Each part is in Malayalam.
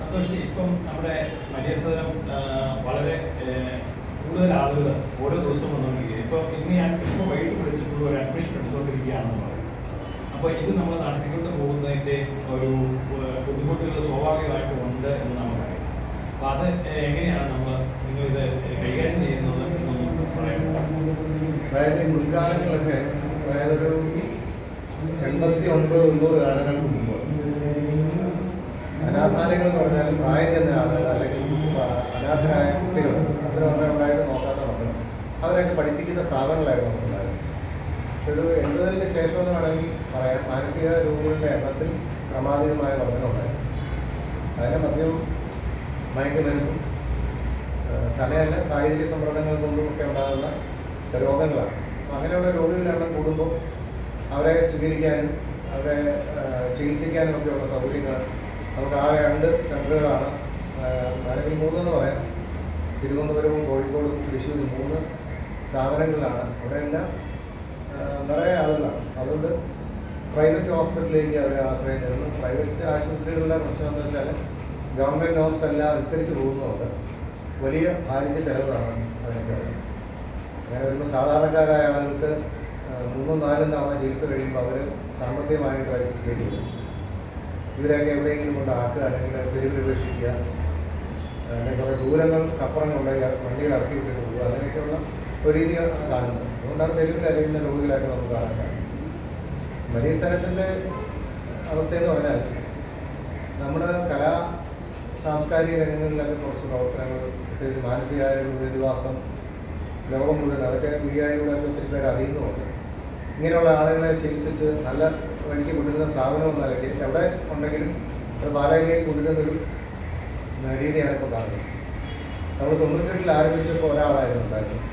സന്തോഷ് ഇപ്പം നമ്മുടെ വലിയ സദനം വളരെ കൂടുതൽ ആളുകൾ ഓരോ ദിവസവും വന്നുകൊണ്ടിരിക്കുക ഇപ്പോൾ ഇന്ന് ഞാൻ ഇപ്പോൾ വൈകിട്ട് വിളിച്ചിട്ടുള്ള ഒരു അഡ്മിഷൻ എടുത്തുകൊണ്ടിരിക്കുകയാണെന്ന് പറയും അപ്പോൾ ഇത് നമ്മൾ നടത്തിക്കൊണ്ട് പോകുന്നതിന്റെ ഒരു ബുദ്ധിമുട്ടുകൾ സ്വാഭാവികമായിട്ട് ഉണ്ട് എന്ന് നമുക്കറിയാം അപ്പോൾ അത് എങ്ങനെയാണ് നമ്മൾ നിങ്ങളിത് കൈകാര്യം ചെയ്യുന്നത് എന്നൊന്ന് പറയാം അതായത് മുൻകാലങ്ങളൊക്കെ അതായത് ഒരു എൺപത്തി ഒമ്പത് തൊണ്ണൂറ് കാലങ്ങൾക്ക് മുമ്പ്. അനാഥാലയങ്ങൾ എന്ന് പറഞ്ഞാൽ പ്രായം ചെന്ന ആളുകൾ അല്ലെങ്കിൽ അനാഥരായ കുട്ടികൾ അവരൊക്കെ ഉണ്ടായിട്ട് നോക്കാത്ത മക്കൾ അവരെയൊക്കെ പഠിപ്പിക്കുന്ന സ്ഥാപനങ്ങളായിരുന്നു നമുക്കുണ്ടായിരുന്നത് ഒരു എൺപതിന് ശേഷം എന്ന് വേണമെങ്കിൽ പറയാം. മാനസിക രോഗികളുടെ എണ്ണത്തിൽ ക്രമാതീതമായ വർധനമുണ്ടായിരുന്നു അതിനെ മദ്യം മയക്കുമരുന്നും തലയല്ല സാഹചര്യ സമ്മർദ്ദങ്ങൾ കൊണ്ടുമൊക്കെ ഉണ്ടാകുന്ന രോഗങ്ങളാണ്. അങ്ങനെയുള്ള രോഗികളുടെ എണ്ണം കൂടുമ്പോൾ അവരെ സ്വീകരിക്കാനും അവരെ ചികിത്സിക്കാനും ഒക്കെയുള്ള സൗകര്യങ്ങൾ നമുക്ക് ആ രണ്ട് സെന്ററുകളാണ് വേണമെങ്കിൽ മൂന്നെന്ന് പറയാം. തിരുവനന്തപുരവും കോഴിക്കോടും തൃശ്ശൂരും മൂന്ന് സ്ഥാപനങ്ങളിലാണ്. അവിടെ എല്ലാം നിറയെ ആളുകളാണ്. അതുകൊണ്ട് പ്രൈവറ്റ് ഹോസ്പിറ്റലിലേക്ക് അവരെ ആശ്രയം തരുന്നു. പ്രൈവറ്റ് ആശുപത്രികളുടെ പ്രശ്നം എന്താ വെച്ചാൽ ഗവൺമെന്റ് നോംസ് എല്ലാം അനുസരിച്ച് പോകുന്നതുകൊണ്ട് വലിയ ഭാരിച്ച ചെലവുകളാണ് അതിനൊക്കെ. അങ്ങനെ വരുമ്പോൾ സാധാരണക്കാരായ ആളുകൾക്ക് മൂന്നും നാലും തവണ ചികിത്സ കഴിയുമ്പോൾ അവർ സാമ്പത്തികമായ ക്രൈസിസ് വരും ഇവരൊക്കെ എവിടെയെങ്കിലും കൊണ്ട് ആക്കുക അല്ലെങ്കിൽ തെരുവിൽ ഉപേക്ഷിക്കുക അല്ലെങ്കിൽ കുറേ ദൂരങ്ങൾ കൊണ്ട് വണ്ടികൾ ഇറക്കി വിട്ടിട്ട് പോകുക അങ്ങനെയൊക്കെയുള്ള ഒരു രീതിയാണ് കാണുന്നത്. അതുകൊണ്ടാണ് തെരുവിൽ അറിയുന്ന രോഗികളായിട്ട് നമുക്ക് കാണാൻ സാധിക്കും വലിയ സ്ഥലത്തിന്റെ അവസ്ഥയെന്ന് പറഞ്ഞാൽ നമ്മുടെ കലാ സാംസ്കാരിക രംഗങ്ങളിലൊക്കെ കുറച്ച് പ്രവർത്തനങ്ങൾ പ്രത്യേകിച്ച് മാനസികാരോഗ്യ പ്രതിഭാസം ലോകം മുഴുവൻ അതൊക്കെ മീഡിയയിലൂടെ ഒത്തിരി പേര് അറിയുന്നുമുണ്ട്. ഇങ്ങനെയുള്ള ആളുകളെ ചികിത്സിച്ച് നല്ല വഴിക്ക് കൊണ്ടുവരുന്ന സ്ഥാപനം അല്ലെങ്കിൽ എവിടെ ഉണ്ടെങ്കിലും അത് പാലയിലേക്ക് കൊണ്ടുവരുന്ന ഒരു രീതിയാണ് ഇപ്പോൾ കാണുന്നത്. നമ്മൾ തൊണ്ണൂറ്റെട്ടിൽ ആരംഭിച്ചപ്പോൾ ഒരാളായിരുന്നു ഉണ്ടായിരുന്നത്.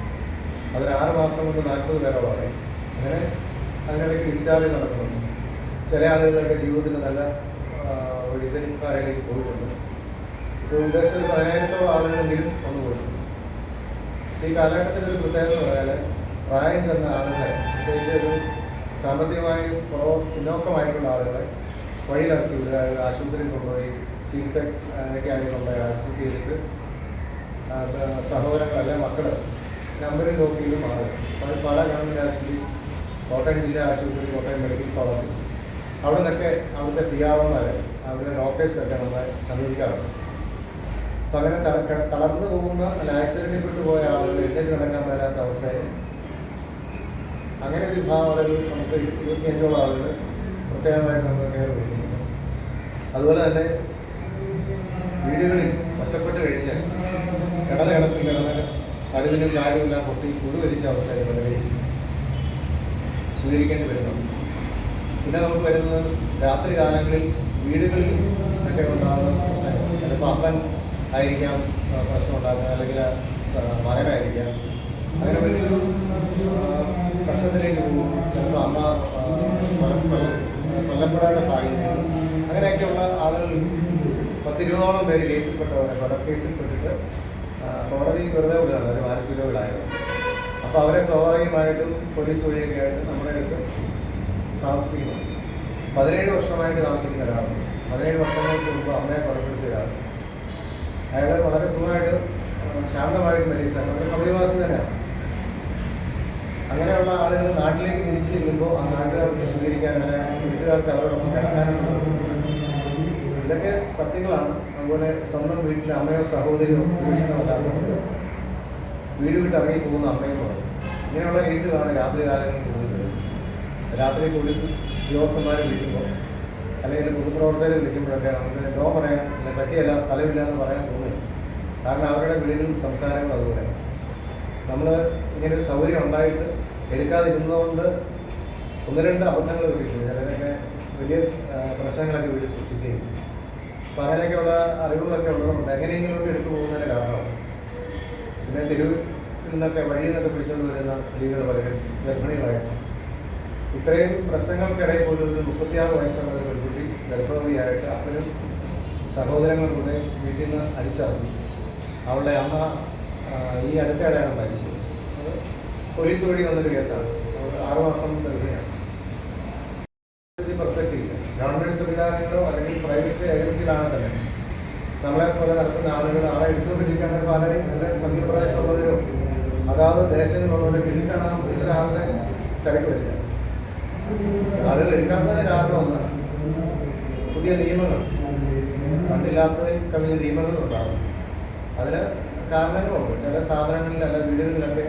അതിന് ആറ് മാസം കൊണ്ട് നാൽപ്പത് പേരോളമാണ് അങ്ങനെ അതിനിടയ്ക്ക് ഡിസ്ചാർജ് നടക്കുന്നുണ്ട് ചില ആളുകളൊക്കെ ജീവിതത്തിൽ നല്ല വഴിതരിക്കാരിലേക്ക് പോയിട്ടുണ്ട്. ഇപ്പോൾ ഉദ്ദേശം പതിനായിരത്തോളം ആളുകളെങ്കിലും വന്നു പോയിട്ടുണ്ട് ഈ കാലഘട്ടത്തിന്റെ ഒരു പ്രത്യേകത പറഞ്ഞാൽ പ്രായം ചെന്ന ആളുകളെ പ്രത്യേകിച്ച് ഒരു സാമ്പത്തികമായി കുറവ് പിന്നോക്കമായിട്ടുള്ള ആളുകളെ വഴിയിലിറക്കി വിടുക ആശുപത്രിയിൽ കൊണ്ടുപോയി ചികിത്സ ആയി കൊണ്ടുപോയി അഡ്മിറ്റ് ചെയ്തിട്ട് സഹോദരങ്ങളല്ല മക്കൾ നമ്പറിൽ നോക്കി ചെയ്ത് മാറുക അത് പല ഗവൺമെന്റ് ആശുപത്രി കോട്ടയം ജില്ലാ ആശുപത്രി കോട്ടയം മെഡിക്കൽ കോളേജ് അവിടെ നിന്നൊക്കെ അവിടുത്തെ പിയാവന്മാരെ അവിടുത്തെ ഡോക്ടേഴ്സൊക്കെ നമ്മളെ സമീപിക്കാറുണ്ട്. അപ്പം അങ്ങനെ തള- തളർന്നു പോകുന്ന അല്ല ആക്സിഡന്റിൽ പെട്ടു പോയ ആളുകൾ എഴുന്നേറ്റ് നടക്കാൻ പറ്റാത്ത അവസ്ഥയിൽ അങ്ങനെ ഒരു വിഭാഗം ആളുകൾ നമുക്ക് ഇരുപത്തിയഞ്ചോളം ആളുകൾ പ്രത്യേകമായിട്ട് നമ്മൾ കയറി വിളിക്കുന്നുണ്ട് അതുപോലെ തന്നെ വീടുകളിൽ ഒറ്റപ്പെട്ട് കഴിഞ്ഞാൽ കിടന്ന കിടപ്പിൽ കിടന്ന് കടുവിനും കാര്യമില്ലാ പൊട്ടി കുടുവലിച്ച അവസ്ഥയിൽ വളരെ സ്വീകരിക്കേണ്ടി വരുന്നുണ്ട് പിന്നെ നമുക്ക് വരുന്നത് രാത്രി കാലങ്ങളിൽ വീടുകളിൽ ഒക്കെ ഉണ്ടാകുന്ന പ്രശ്നങ്ങൾ ചിലപ്പോൾ അപ്പൻ ആയിരിക്കാം പ്രശ്നം ഉണ്ടാക്കുന്നത് അല്ലെങ്കിൽ മകനായിരിക്കാം. അങ്ങനെ വലിയൊരു പ്രശ്നത്തിലേക്ക് പോകും. ചിലപ്പോൾ അമ്മ പരസ്പരം കൊല്ലപ്പെടേണ്ട സാഹചര്യം. അങ്ങനെയൊക്കെയുള്ള ആളുകൾ പത്തിരുപതോളം പേര് കേസിൽപ്പെട്ടവരെ കൊല കേസിൽപ്പെട്ടിട്ട് കോടതി വെറുതെ വിടുകയാണ്. ഒരു മാനസിക രോഗികളായിരുന്നു അപ്പോൾ അവരെ സ്വാഭാവികമായിട്ടും പോലീസ് വഴിയൊക്കെ ആയിട്ട് നമ്മുടെ അടുത്ത് താമസിപ്പിക്കുന്നു. പതിനേഴ് വർഷമായിട്ട് താമസിക്കുന്ന ഒരാളാണ് പതിനേഴ് വർഷങ്ങൾക്ക് മുമ്പ് അമ്മയെ കൊലപ്പെടുത്തിയ ഒരാൾ അയാൾ വളരെ സുഖമായിട്ട് ശാന്തമായിട്ട് മരിച്ചാൽ നമ്മുടെ സമീപവാസി തന്നെയാണ്. അങ്ങനെയുള്ള ആളുകൾ നാട്ടിലേക്ക് തിരിച്ചു ചെല്ലുമ്പോൾ ആ നാട്ടുകാർക്ക് സ്വീകരിക്കാനല്ല വീട്ടുകാർക്ക് അവരോടൊപ്പം കിടക്കാനുള്ള ഇതൊക്കെ സത്യങ്ങളാണ്. അതുപോലെ സ്വന്തം വീട്ടിലെ അമ്മയോ സഹോദരിയോ സുരക്ഷിതമല്ലാത്ത അവസ്ഥ വീട് വിട്ട് ഇറങ്ങി പോകുന്ന അമ്മയും പറഞ്ഞു ഇങ്ങനെയുള്ള കേസുകളാണ് രാത്രി കാലങ്ങളിൽ പോകുന്നത് രാത്രി പോലീസ് ഉദ്യോഗസ്ഥന്മാരെ വിളിക്കുമ്പോൾ അല്ലെങ്കിൽ പൊതുപ്രവർത്തകരെ വിളിക്കുമ്പോഴൊക്കെ നമുക്ക് ഡോ പറയാൻ അല്ലെ പറ്റിയല്ല സ്ഥലമില്ല എന്ന് പറയാൻ തോന്നില്ല. കാരണം അവരുടെ വിളികളും സംസാരങ്ങളും അതുപോലെ. നമ്മൾ ഇങ്ങനൊരു സൗകര്യം ഉണ്ടായിട്ട് എടുക്കാതിരുന്നതുകൊണ്ട് ഒന്ന് രണ്ട് അബദ്ധങ്ങൾ കിട്ടി ചിലരൊക്കെ വലിയ പ്രശ്നങ്ങളൊക്കെ വീട് സൃഷ്ടിക്കുകയും അപ്പം അങ്ങനെയൊക്കെയുള്ള അറിവുകളൊക്കെ ഉള്ളതുകൊണ്ട് എങ്ങനെയെങ്കിലും ഒക്കെ എടുത്തു പോകുന്നതിന് കാരണമാണ് പിന്നെ തെരുവിൽ നിന്നൊക്കെ വഴിയിൽ നിന്നൊക്കെ പിടിച്ചുകൊണ്ട് വരുന്ന സ്ത്രീകൾ പലരും ഗർഭിണികളായിട്ട്. ഇത്രയും പ്രശ്നങ്ങൾക്കിടയിൽ പോലും ഒരു മുപ്പത്തിയാറ് വയസ്സുള്ള ഒരു പെൺകുട്ടി ഗർഭവതിയായിട്ട് അപ്പനും സഹോദരങ്ങൾ കൂടെ വീട്ടിൽ നിന്ന് അടിച്ചറിഞ്ഞു. അവളുടെ അമ്മ ഈ അടുത്തിടെയാണ് മരിച്ചത്. പോലീസ് വഴി വന്നൊരു കേസാണ്. ആറു മാസം തന്നെയാണ് ഇതിൽ ഗവൺമെന്റ് സംവിധാനങ്ങളോ അല്ലെങ്കിൽ പ്രൈവറ്റ് ഏജൻസിയിലാണെങ്കിൽ തന്നെ. നമ്മളെ പോലെ നടത്തുന്ന ആളുകൾ ആളെ എടുത്തുകൊണ്ടിരിക്കേണ്ട പലരും നല്ല സമീപപ്രദേശമുള്ളവരോ അതാത് ദേശങ്ങളിലുള്ളവരും എടുക്കണം ഒരാളുടെ തിരക്ക് വരില്ല. ആളുകൾ എടുക്കാത്തതിന് കാരണം ഒന്ന് പുതിയ നിയമങ്ങൾ. പണ്ടില്ലാത്തതിൽ കവിഞ്ഞ നിയമങ്ങൾ ഉണ്ടാകും അതിന് കാരണങ്ങളുണ്ട്. ചില സ്ഥാപനങ്ങളിൽ അല്ല വീടുകളിലൊക്കെ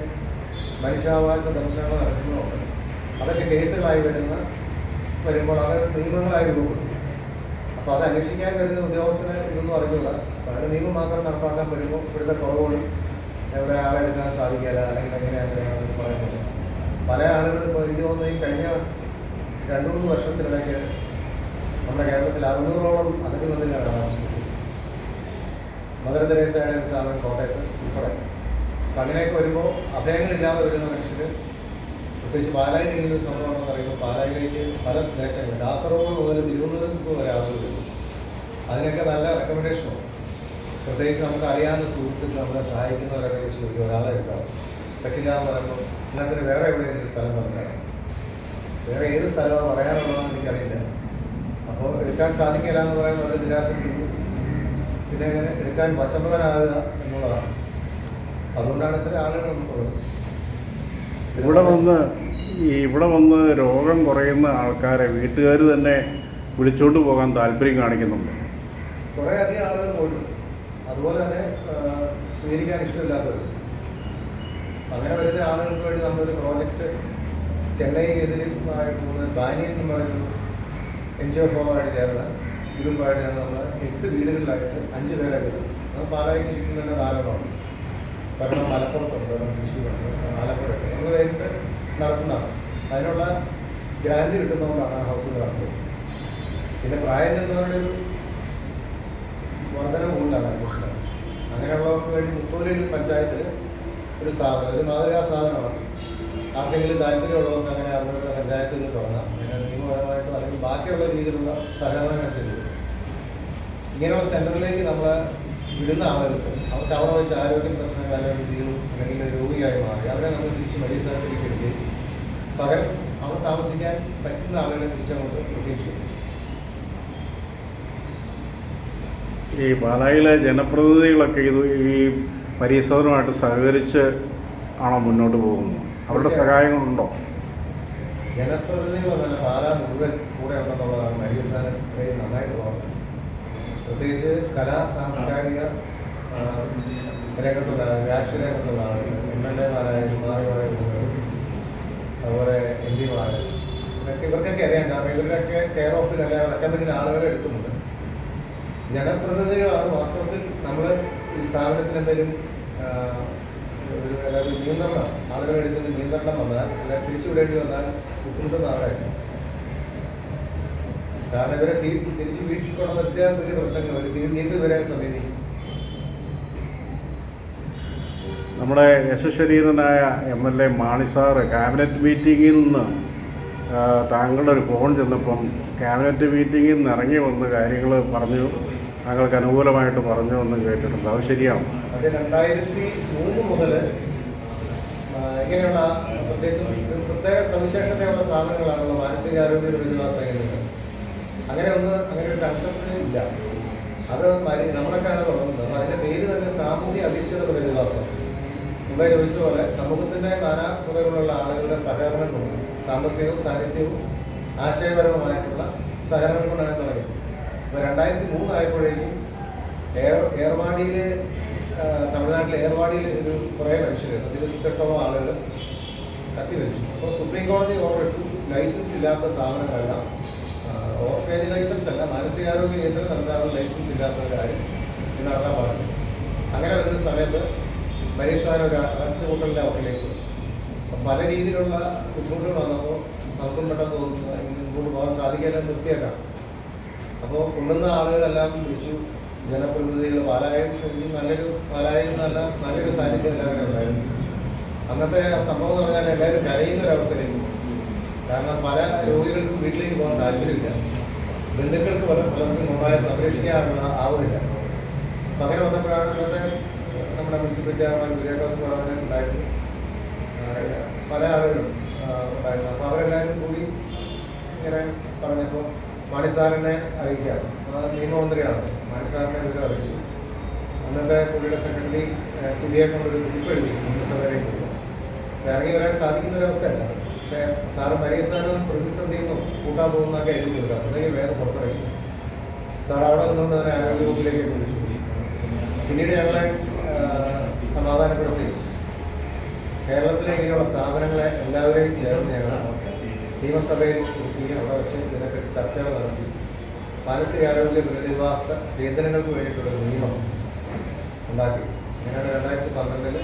മനുഷ്യാവകാശ ദംശനങ്ങൾ നടക്കുന്നുണ്ട് അതൊക്കെ കേസുകളായി വരുന്ന വരുമ്പോൾ അത് നിയമങ്ങളായി രൂപപ്പെടും അപ്പോൾ അത് അന്വേഷിക്കാൻ വരുന്ന ഉദ്യോഗസ്ഥന് ഇതൊന്നും അറിഞ്ഞില്ല അയാൾ നിയമം മാത്രം നടപ്പാക്കാൻ വരുമ്പോൾ ഇവിടുത്തെ കുറവുകളും എവിടെ ആളെ എടുക്കാൻ സാധിക്കില്ല അല്ലെങ്കിൽ എങ്ങനെയാണ് പറയുന്നത്. പല ആളുകളും ഇപ്പോൾ എനിക്ക് തോന്നുന്നു ഈ കഴിഞ്ഞ രണ്ട് മൂന്ന് വർഷത്തിനിടയ്ക്ക് നമ്മുടെ കേരളത്തിൽ അറുന്നൂറോളം അതിഥി താമസിക്കുന്നത്. മദർ തെരേസയുടെ ഒരു സ്ഥാപനം കോട്ടയത്ത് അപ്പം അങ്ങനെയൊക്കെ വരുമ്പോൾ അഭയങ്ങളില്ലാതെ വരുന്ന മനുഷ്യർ പ്രത്യേകിച്ച് പാലായിൽ ഇങ്ങനെ ഒരു സംഭവം എന്ന് പറയുമ്പോൾ പാലായിലേക്ക് പല ദേശങ്ങൾ കാസർഗോഡ് മുതൽ തിരുവനന്തപുരം വരെ ആളുകൾ അതിനൊക്കെ നല്ല റെക്കമെൻഡേഷനുണ്ട് പ്രത്യേകിച്ച് നമുക്ക് അറിയാവുന്ന സുഹൃത്തുക്കൾ നമ്മളെ സഹായിക്കുന്നവരൊക്കെ ഒരു ഒരാളെ എടുക്കാം. പറ്റില്ല എന്ന് പറയുമ്പോൾ ഇന്നത്തെ വേറെ എവിടെയെങ്കിലും ഒരു സ്ഥലം പറഞ്ഞാൽ വേറെ ഏത് സ്ഥലമാണ് പറയാനുള്ളതെന്ന് എനിക്കറിയില്ല. അപ്പോൾ എടുക്കാൻ സാധിക്കില്ല എന്ന് പറയുന്നത് ഒരു നിരാശ പിന്നെ എങ്ങനെ എടുക്കാൻ വശമ്പതനാകുക എന്നുള്ളതാണ്. അതുകൊണ്ടാണ് ഇത്ര ആളുകൾ നമുക്കുള്ളത് ഇവിടെ വന്ന് ഈ ഇവിടെ വന്ന് രോഗം കുറയുന്ന ആൾക്കാരെ വീട്ടുകാർ തന്നെ വിളിച്ചോണ്ട് പോകാൻ താല്പര്യം കാണിക്കുന്നുണ്ട്. കുറേ അധികം ആളുകൾ പോയിട്ടുണ്ട് അതുപോലെ തന്നെ സ്വീകരിക്കാൻ ഇഷ്ടമില്ലാത്തവർ അങ്ങനെ വരുന്ന ആളുകൾക്ക് വേണ്ടി നമ്മളൊരു പ്രോജക്റ്റ് ചെന്നൈ എതിരിൽ പോകുന്ന ബാനിയൻ എന്ന് പറയുന്നത് എൻ ജി ഒ ഫോമായിട്ട് ചേർന്ന് ചേർന്ന് നമ്മൾ എട്ട് വീടുകളിലായിട്ട് അഞ്ച് പേരെ വരും അത് പാലായിട്ട് ഇരിക്കുന്ന തന്നെ കാരണം മലപ്പുറത്തുണ്ട് ഒരെണ്ണം തൃശ്ശൂരുണ്ട് ആലപ്പുഴയുണ്ട് നമ്മൾ നേരിട്ട് നടത്തുന്നതാണ്. അതിനുള്ള ഗ്രാൻഡ് കിട്ടുന്നതുകൊണ്ടാണ് ആ ഹൗസിൽ നടത്തുന്നത് പിന്നെ പ്രായം ചെന്നവരുടെ ഒരു വർധന കൂടുതലാണ് അന്വേഷണം അങ്ങനെയുള്ളവർക്ക് വേണ്ടി മുത്തോലിൽ പഞ്ചായത്തിൽ ഒരു സ്ഥാപനം ഒരു മാതൃകാ സ്ഥാപനമാണ് ആർക്കെങ്കിലും താല്പര്യമുള്ളവർക്ക് അങ്ങനെ അവരുടെ പഞ്ചായത്തിൽ നിന്ന് തുടങ്ങാം. അങ്ങനെ നിയമപരമായിട്ടോ അല്ലെങ്കിൽ ബാക്കിയുള്ള രീതിയിലുള്ള സഹകരണങ്ങൾ ചെയ്തു. ഇങ്ങനെയുള്ള സെന്ററിലേക്ക് നമ്മൾ വിടുന്ന ആളുകൾക്ക് അവർക്ക് അവിടെ വെച്ച് ആരോഗ്യ പ്രശ്നങ്ങൾ അല്ലെങ്കിൽ തീരും അല്ലെങ്കിൽ രോഗിയായി മാറി അവരെ നമ്മൾ തിരിച്ച് വലിയ സ്ഥലത്തേക്ക് എടുക്കുകയും പകരം അവിടെ താമസിക്കാൻ പറ്റുന്ന ആളുകളെ തിരിച്ചങ്ങോട്ട് പ്രതീക്ഷിക്കും ഈ പാലായിലെ ജനപ്രതിനിധികളൊക്കെ ഇത് ഈ പരിസരവുമായിട്ട് സഹകരിച്ച് ആണോ മുന്നോട്ട് പോകുന്നത്? അവരുടെ സഹായങ്ങളുണ്ടോ? ജനപ്രതിനിധികളെന്നല്ല പാലാ മുഴുവൻ കൂടെ ഉണ്ടെന്നുള്ളതാണ് മരിയസ്ഥാനം ഇത്രയും നന്നായിട്ട് തോന്നുന്നത് പ്രത്യേകിച്ച് കലാ സാംസ്കാരിക രംഗത്തുള്ള രാഷ്ട്രീയ രംഗത്തുള്ള ആളുകൾ എം എൽ എമാരായ കുമാരിമാരായ അതുപോലെ എം പിമാർ ഇതൊക്കെ ഇവർക്കൊക്കെ അറിയാം. കാരണം ഇവരുടെയൊക്കെ കെയർ ഓഫിൽ അല്ലെ റെക്കമെൻഡിൽ ആളുകളെ എടുക്കുന്നുണ്ട്. ജനപ്രതിനിധികളാണ് വാസ്തവത്തിൽ നമ്മൾ ഈ സ്ഥാപനത്തിന് എന്തെങ്കിലും ഒരു നിയന്ത്രണം ആളുകളെ എടുക്കുന്ന നിയന്ത്രണം വന്നാൽ അല്ലെങ്കിൽ തിരിച്ചുവിടേണ്ടി വന്നാൽ ബുദ്ധിമുട്ടുന്ന ആളായിരുന്നു കാരണം ഇവരെ തി- തിരിച്ച് വീട്ടിൽ കൊണ്ട് നിർത്തിയാൽ വലിയ പ്രശ്നങ്ങൾ വരും. ഒരു നീണ്ടു വരാൻ സമയത്ത് നമ്മുടെ യശശരീരനായ M L A Mani sir cabinet മീറ്റിങ്ങിൽ നിന്ന് താങ്കളുടെ ഒരു ഫോൺ ചെന്നപ്പം ക്യാബിനറ്റ് മീറ്റിങ്ങിൽ നിന്ന് ഇറങ്ങി വന്ന് കാര്യങ്ങൾ പറഞ്ഞു താങ്കൾക്ക് അനുകൂലമായിട്ട് പറഞ്ഞു എന്ന് കേട്ടിട്ടുണ്ട്. അത് ശരിയാണ്? അത് രണ്ടായിരത്തി മൂന്ന് മുതൽ ഇങ്ങനെയുള്ള പ്രത്യേകിച്ച് പ്രത്യേക സവിശേഷതയുള്ള സാധനങ്ങളാണല്ലോ മാനസികാരോഗ്യ പുനരധിവാസ കേന്ദ്രങ്ങൾ അങ്ങനെ ഒന്ന് അങ്ങനെ ഒരു കൺസെപ്റ്റ് ഇല്ല. അത് നമ്മളൊക്കെയാണ് തുടങ്ങുന്നത്. അപ്പം അതിന്റെ പേര് തന്നെ സാമൂഹ്യ അധിഷ്ഠിത പുനരധിവാസം മുമ്പേ ചോദിച്ചതുപോലെ സമൂഹത്തിന്റെ നാനാ തുറകളിലുള്ള ആളുകളുടെ സഹകരണം കൊണ്ട് സാമ്പത്തികവും സാഹിത്യവും ആശയപരവുമായിട്ടുള്ള സഹകരണം കൊണ്ടാണ് തുടങ്ങിയത് അപ്പോൾ രണ്ടായിരത്തി മൂന്നായപ്പോഴേക്കും ഏർ ഏർവാടിയിൽ തമിഴ്നാട്ടിലെ ഏർവാടിയിൽ ഒരു കുറേ മനുഷ്യർ പത്തിരുപത്തെട്ടോളം ആളുകൾ കത്തി കത്തിവെച്ചു. അപ്പോൾ സുപ്രീം കോടതി ഓർഡർ ഇട്ടു. ലൈസൻസ് ഇല്ലാത്ത സ്ഥാപനങ്ങളെല്ലാം ഓർഫനേജ് ലൈസൻസ് അല്ല മാനസികാരോഗ്യ കേന്ദ്രം നടത്താനുള്ള ലൈസൻസ് ഇല്ലാത്തവരാരും ഇത് നടത്താൻ പാടില്ല അങ്ങനെ വരുന്ന സമയത്ത് മരീസ്ഥാനം ഒരു അടച്ചുപൂട്ടലിന്റെ അവസ്ഥയിലേക്ക് പോയി. പല രീതിയിലുള്ള ബുദ്ധിമുട്ടുകൾ വന്നപ്പോൾ നമുക്കും പെട്ടെന്ന് തോന്നുന്നു മുമ്പോട്ട് പോകാൻ സാധിക്കാതെ നിർത്തിയേക്കാം അപ്പോൾ കൊണ്ടുവന്ന ആളുകളെല്ലാം വിളിച്ചു ജനപ്രതിനിധികൾ പാലായും ശരിക്കും നല്ലൊരു പാലായും നല്ല നല്ലൊരു സാന്നിധ്യം എല്ലാവരും ഉണ്ടായിരുന്നു. അന്നത്തെ സംഭവം എന്ന് പറഞ്ഞാൽ എല്ലാവരും കരയുന്ന ഒരു അവസരമായിരുന്നു കാരണം പല രോഗികൾക്കും വീട്ടിലേക്ക് പോകാൻ താല്പര്യമില്ല. ബന്ധുക്കൾക്ക് പല പലർക്കും ഉണ്ടായ സംരക്ഷിക്കാനുള്ള ആവതില്ല. പകരം വന്നപ്പോഴാണ് ഇന്നത്തെ നമ്മുടെ മുനിസിപ്പൽ ചെയർമാൻ കുര്യാക്കോസ് പടവന് ഉണ്ടായിരുന്നു. പല ആളുകളും ഉണ്ടായിരുന്നു. അപ്പോൾ അവരെല്ലാവരും കൂടി ഇങ്ങനെ പറഞ്ഞപ്പോൾ മാണി സാറിനെ അറിയിക്കാം നിയമമന്ത്രിയാണ്. മാണി സാറിനെ വിവരം അറിയിച്ചു. അന്നത്തെ പുള്ളിയുടെ സെക്രട്ടറി സുധിയെ കൊണ്ടൊരു കുറിപ്പ് എഴുതി നിയമസഭയിലേക്ക് ഇറങ്ങി വരാൻ സാധിക്കുന്ന ഒരു അവസ്ഥയല്ല. പക്ഷേ സാറ് മരിയ പ്രതിസന്ധിയിൽ പ്രതിസന്ധിയൊന്നും കൂട്ടാൻ പോകുന്നതൊക്കെ എഴുതി കൊടുക്കുക അപ്പോഴത്തേക്ക് വേറെ പുറത്തിറങ്ങി. സാർ അവിടെ നിന്നുകൊണ്ട് തന്നെ ആരോഗ്യ വകുപ്പിലേക്ക് വിളിച്ചു. പിന്നീട് ഞങ്ങളെ സമാധാനപ്പെടുത്തി. കേരളത്തിലെ ഇങ്ങനെയുള്ള സ്ഥാപനങ്ങളെ എല്ലാവരെയും ചേർന്ന് ഞങ്ങൾ നിയമസഭയിൽ ഇരുത്തി അവിടെ വെച്ച് ഇതിനെപ്പറ്റി ചർച്ചകൾ നടത്തി. മാനസികാരോഗ്യ പുനരധിവാസ കേന്ദ്രങ്ങൾക്ക് വേണ്ടിയിട്ടുള്ളൊരു നിയമം ഉണ്ടാക്കി. അങ്ങനെയാണ് രണ്ടായിരത്തി പന്ത്രണ്ടിൽ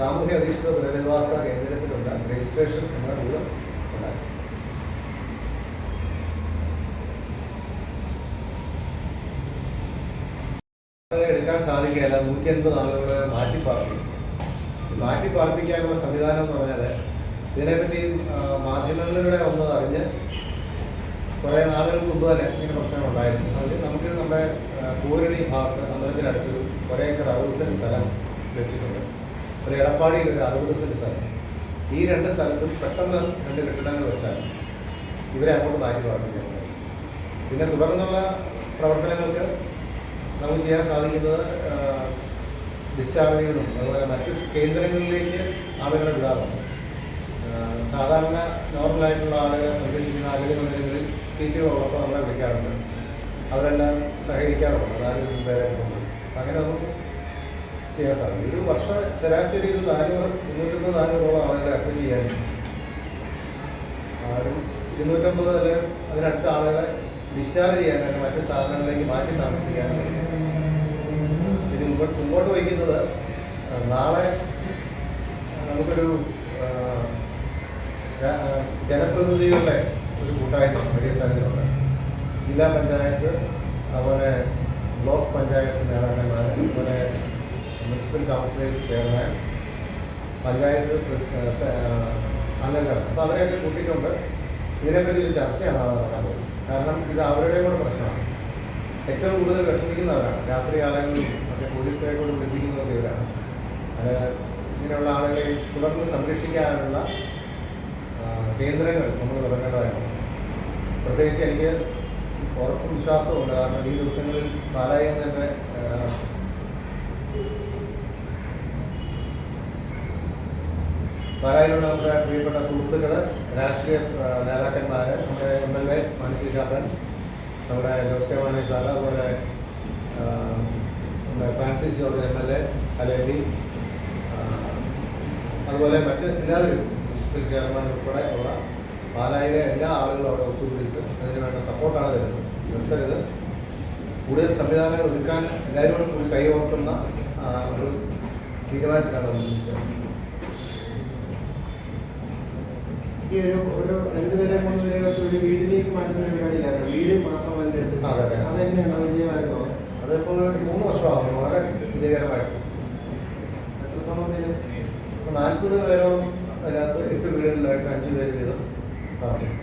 സാമൂഹ്യ അധിഷ്ഠിത പുനരധിവാസ കേന്ദ്രത്തിലുള്ള രജിസ്ട്രേഷൻ എന്ന ഉണ്ടാക്കി എടുക്കാൻ സാധിക്കില്ല നൂറ്റി അൻപത് ആളുകളെ മാറ്റി പാർപ്പിക്കും മാറ്റി പാർപ്പിക്കാനുള്ള സംവിധാനം എന്ന് പറഞ്ഞാൽ ഇതിനെപ്പറ്റി മാധ്യമങ്ങളിലൂടെ വന്നത് അറിഞ്ഞ് കുറേ നാളുകൾക്ക് മുമ്പ് തന്നെ ഇങ്ങനെ പ്രശ്നങ്ങൾ ഉണ്ടായിരുന്നു. അതിൽ നമുക്ക് നമ്മുടെ പൂരണി ഭാഗത്ത് അമ്പലത്തിനടുത്തൊരു കുറേ ഏക്കർ അറുപത് സ്ഥലം ലഭിച്ചിട്ടുണ്ട്. ഒരു എടപ്പാടിയിൽ ഒരു അറുപത് സെന്റ് സ്ഥലം. ഈ രണ്ട് സ്ഥലത്തും പെട്ടെന്ന് രണ്ട് കെട്ടിടങ്ങൾ വെച്ചാൽ ഇവരെ അങ്ങോട്ട് മാറ്റി പാർപ്പിക്കാൻ സാധിക്കും. പിന്നെ തുടർന്നുള്ള പ്രവർത്തനങ്ങൾക്ക് നമുക്ക് ചെയ്യാൻ സാധിക്കുന്നത് ഡിസ്ചാർജുകളും അതുപോലെ മറ്റ് കേന്ദ്രങ്ങളിലേക്ക് ആളുകളെ വിടാറുണ്ട്. സാധാരണ നോർമലായിട്ടുള്ള ആളുകളെ സംരക്ഷിക്കുന്ന അഗതി മന്ദിരങ്ങളിൽ സീറ്റുകളുള്ളപ്പോൾ നമ്മളെ വിളിക്കാറുണ്ട്. അവരെല്ലാം സഹകരിക്കാറുണ്ട്. പേരെ അങ്ങനെ നമുക്ക് ചെയ്യാൻ സാധിക്കും. ഒരു വർഷം ശരാശരി ഒരു നാനൂറ് ഇരുന്നൂറ്റമ്പത് നാനൂറോളം ആളുകളെ അഡ്മിറ്റ് ചെയ്യാൻ ഇരുന്നൂറ്റമ്പത് വരെ അതിനടുത്ത ആളുകളെ ഡിസ്ചാർജ് ചെയ്യാനായിട്ട് മറ്റ് സ്ഥാപനങ്ങളിലേക്ക് മാറ്റി താമസിപ്പിക്കാനാണ് ഇനി മുമ്പോട്ട് മുമ്പോട്ട് വയ്ക്കുന്നത് നാളെ നമുക്കൊരു ജനപ്രതിനിധികളുടെ ഒരു കൂട്ടായ്മ വലിയ സ്ഥലത്തിലുണ്ട്. ജില്ലാ പഞ്ചായത്ത് അതുപോലെ ബ്ലോക്ക് പഞ്ചായത്ത് നേതാക്കന്മാർ അതുപോലെ മുനിസിപ്പൽ കൗൺസിലേഴ്സ് ചെയർമാൻ പഞ്ചായത്ത് അംഗങ്ങൾ അപ്പോൾ അവരെയൊക്കെ കൂട്ടിക്കൊണ്ട് ഇതിനെപ്പറ്റി ഒരു ചർച്ചയാണ് അവിടെ നടക്കാൻ പോകുന്നത്. കാരണം ഇത് അവരുടെയും കൂടെ പ്രശ്നമാണ്. ഏറ്റവും കൂടുതൽ വിഷമിക്കുന്നവരാണ്. രാത്രി കാലങ്ങളിൽ മറ്റേ പോലീസുകാരെ കൂടെ ബന്ധിക്കുന്നതൊക്കെ ഇവരാണ്. അത് ഇങ്ങനെയുള്ള ആളുകളെ തുടർന്ന് സംരക്ഷിക്കാനുള്ള കേന്ദ്രങ്ങൾ നമ്മൾ തുടങ്ങേണ്ടവരാണ്. പ്രത്യേകിച്ച് എനിക്ക് ഉറപ്പും വിശ്വാസമുണ്ട്. കാരണം ഈ ദിവസങ്ങളിൽ പാലായെന്ന് തന്നെ ആ, പാലായിലുള്ള നമ്മുടെ പ്രിയപ്പെട്ട സുഹൃത്തുക്കൾ രാഷ്ട്രീയ നേതാക്കന്മാർ നമ്മുടെ എം എൽ എ മാനസികാപ്പൻ നമ്മുടെ ജോസ് കെ മാണി സാർ അതുപോലെ നമ്മുടെ Francis George M L A അലേബി അതുപോലെ മറ്റ് എല്ലാവരും മുനിസിപ്പൽ ചെയർമാൻ ഉൾപ്പെടെ ഉള്ള പാലായിലെ എല്ലാ ആളുകളും അവിടെ ഒത്തുകൂടിയിട്ട് അതിന് വേണ്ട സപ്പോർട്ടാണ് തരുന്നത്. നിർത്തരുത്. കൂടുതൽ സംവിധാനങ്ങൾ ഒരുക്കാൻ എല്ലാവരും കൂടി കൈ ഓർക്കുന്ന ഒരു തീരുമാനത്തിലാണ് നമ്മൾ ഈ ഒരു ഒരു മൂന്ന് പേരെ വെച്ച് ഒരു വീട്ടിലേക്ക് മാറ്റുന്ന ഒരു പരിപാടിയിലായിരുന്നു. വീട് മാത്രം അതിന്റെ അടുത്ത്. അതെ, അതെ. അതെങ്ങനെയാണ് വിജയമായിരുന്നോ? അതിപ്പോൾ മൂന്ന് വർഷമാകും വളരെ വിജയകരമായിട്ട് എത്രത്തോളം പേര്? നാൽപ്പത് പേരോളം അതിനകത്ത് എട്ട് വീടുകളിലായിട്ട് അഞ്ച് പേര് വീതം താമസിക്കും.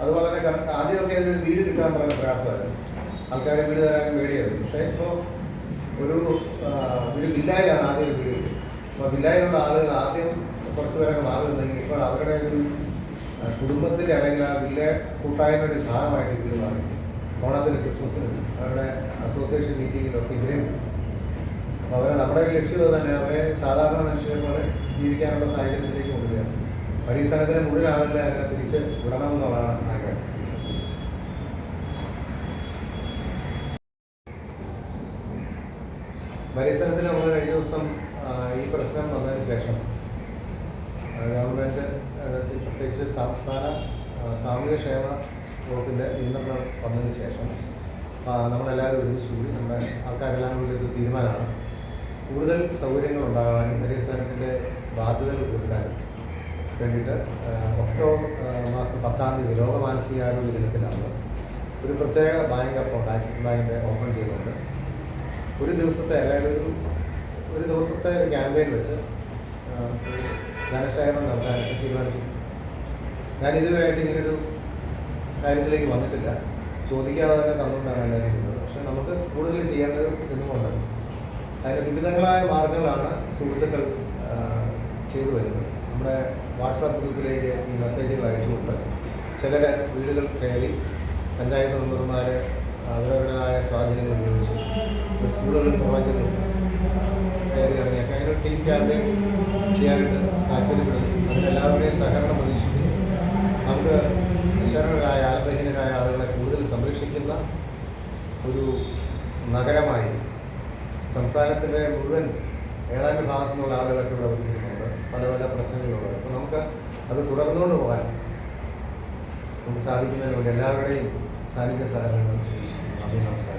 അത് വളരെ ആദ്യമൊക്കെ അതിന് വീട് കിട്ടാൻ വളരെ പ്രയാസമായിരുന്നു. ആൾക്കാർ വീട് തരാൻ പേടിയായിരുന്നു. പക്ഷേ ഇപ്പോൾ ഒരു ഒരു വില്ലായിലാണ് ആദ്യം വീട് കിട്ടിയത്. അപ്പോൾ വില്ലായിലുള്ള ആളുകൾ ആദ്യം കുറച്ച് പേരൊക്കെ മാറി നിന്നെങ്കിൽ ഇപ്പോൾ അവരുടെ ഒരു ആ, കുടുംബത്തിന്റെ അല്ലെങ്കിൽ ആ വില്ല കൂട്ടായ്മയുടെ ഭാഗമായിട്ട് ഇവർ മാറി. ഓണത്തിന് ക്രിസ്മസിന് അവരുടെ അസോസിയേഷൻ മീറ്റിങ്ങിലൊക്കെ ഇവരെയും അപ്പോൾ അവരെ നമ്മുടെ ലക്ഷ്യം തന്നെ അവരെ സാധാരണ മനുഷ്യരെ പോലെ ജീവിക്കാനുള്ള സാഹചര്യത്തിലേക്ക് കൊണ്ടുവരിക. പരിസരത്തിന് മുഴുവൻ ആളുകളെ അങ്ങനെ തിരിച്ച് വിടണം എന്നുള്ളതാണ് ആഗ്രഹം പരിസരത്തിൽ നമ്മൾ കഴിഞ്ഞ ദിവസം ഈ പ്രശ്നം വന്നതിന് ശേഷം ഗവൺമെന്റ് പ്രത്യേകിച്ച് സംസ്ഥാന സാമൂഹ്യക്ഷേമ വകുപ്പിന്റെ നിയന്ത്രണം വന്നതിന് ശേഷം നമ്മളെല്ലാവരും ഒരുമിച്ച് കൂടി നമ്മുടെ ആൾക്കാരെല്ലാം കൂടി ഒരു തീരുമാനമാണ്. കൂടുതൽ സൗകര്യങ്ങൾ ഉണ്ടാകാനും പരിസരത്തിന്റെ ബാധ്യതകൾ തീർക്കാനും വേണ്ടിയിട്ട് ഒക്ടോബർ മാസം പത്താം തീയതി ലോക മാനസികാരോഗ്യ ദിനത്തിലാണ് ഒരു പ്രത്യേക ബാങ്ക് അക്കൗണ്ട് ആക്സിസ് ബാങ്കിന്റെ ഓപ്പൺ ചെയ്തുകൊണ്ട് ഒരു ദിവസത്തെ അല്ലെങ്കിൽ ഒരു ഒരു ദിവസത്തെ ക്യാമ്പയിൻ വെച്ച് ധനശേഖരണം നടത്താൻ തീരുമാനിച്ചു ഞാൻ ഇതുവരെയായിട്ട് ഇങ്ങനൊരു കാര്യത്തിലേക്ക് വന്നിട്ടില്ല. ചോദിക്കാതെ തന്നെ തന്നുകൊണ്ടാണ് എല്ലാവരും ഇരിക്കുന്നത്. പക്ഷെ നമുക്ക് കൂടുതൽ ചെയ്യേണ്ടത് എന്നുകൊണ്ട് അതിന് വിവിധങ്ങളായ മാർഗങ്ങളാണ് സുഹൃത്തുക്കൾ ചെയ്തു വരുന്നത്. നമ്മുടെ വാട്സാപ്പ് ഗ്രൂപ്പിലേക്ക് ഈ മെസ്സേജുകൾ അയച്ചുകൊണ്ട് ചിലർ വീടുകൾ കയറി പഞ്ചായത്ത് മെമ്പർമാർ അവരവരുടേതായ സ്വാധീനങ്ങൾ ഉപയോഗിച്ച് സ്കൂളുകളും കോളേജുകളും കയറി ഇറങ്ങിയൊക്കെ അതിനൊരു ടീം ക്യാമ്പയിൻ ചെയ്യാനായിട്ട് താല്പര്യപ്പെടുന്നു അതിനെല്ലാവരുടെയും സഹകരണം പ്രതീക്ഷിക്കുന്നു. നമുക്ക് ശരണരായ ആത്മഹീനരായ ആളുകളെ കൂടുതൽ സംരക്ഷിക്കുന്ന ഒരു നഗരമായി സംസ്ഥാനത്തിന്റെ മുഴുവൻ ഏതാണ്ട് ഭാഗത്തു നിന്നുള്ള ആളുകളൊക്കെ ഇവിടെ വസിക്കുന്നുണ്ട്. പല പല പ്രശ്നങ്ങളുള്ളത് അപ്പോൾ നമുക്ക് അത് തുടർന്നുകൊണ്ട് പോകാൻ നമുക്ക് സാധിക്കുന്നതിന് വേണ്ടി എല്ലാവരുടെയും സാന്നിധ്യ സഹകരണങ്ങൾ പ്രതീക്ഷിക്കുന്നു. നന്ദി നമസ്കാരം.